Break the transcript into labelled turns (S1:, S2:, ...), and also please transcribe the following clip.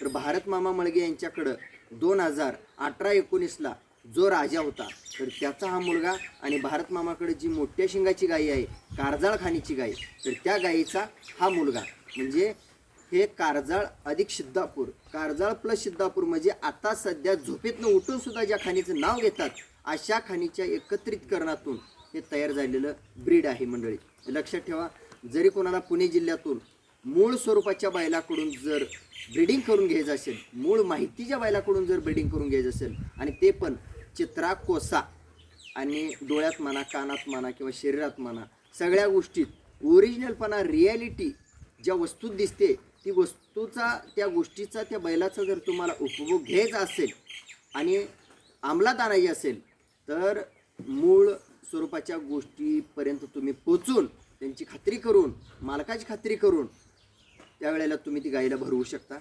S1: तर भारत मामा मळगे यांच्याकडं दोन हजार अठरा एकोणीसला जो राजा होता तर त्याचा हा मुलगा आणि भारत मामाकडे जी मोठ्या शिंगाची गाई आहे कारजाळ खाणीची गाई तर त्या गायीचा हा मुलगा. म्हणजे हे कारजाळ अधिक सिद्धापूर कारजाळ प्लस सिद्धापूर म्हणजे आता सध्या झोपेतनं उठून सुद्धा ज्या खाणीचं नाव घेतात अशा खाणीच्या एकत्रितकरणातून हे तयार झालेलं ब्रीड आहे मंडळी. लक्षात ठेवा जरी कोणाला पुणे जिल्ह्यातून मूळ स्वरूपाच्या बैलाकडून जर ब्रीडिंग करून घ्यायचं असेल मूळ माहितीच्या बैलाकडून जर ब्रीडिंग करून घ्यायचं असेल आणि ते पण चित्रा कोसा आणि डोळ्यात म्हणा कानात म्हणा किंवा शरीरात म्हणा सगळ्या गोष्टीत ओरिजिनलपणा रिॲलिटी ज्या वस्तूत दिसते ती वस्तूचा त्या गोष्टीचा त्या बैलाचा जर तुम्हाला उपभोग घ्यायचा असेल आणि अंमलात आणायची असेल तर मूळ स्वरूपाच्या गोष्टीपर्यंत तुम्ही पोचून त्यांची खात्री करून मालकाची खात्री करून त्यावेळेला तुम्ही ती गाईला भरवू शकता.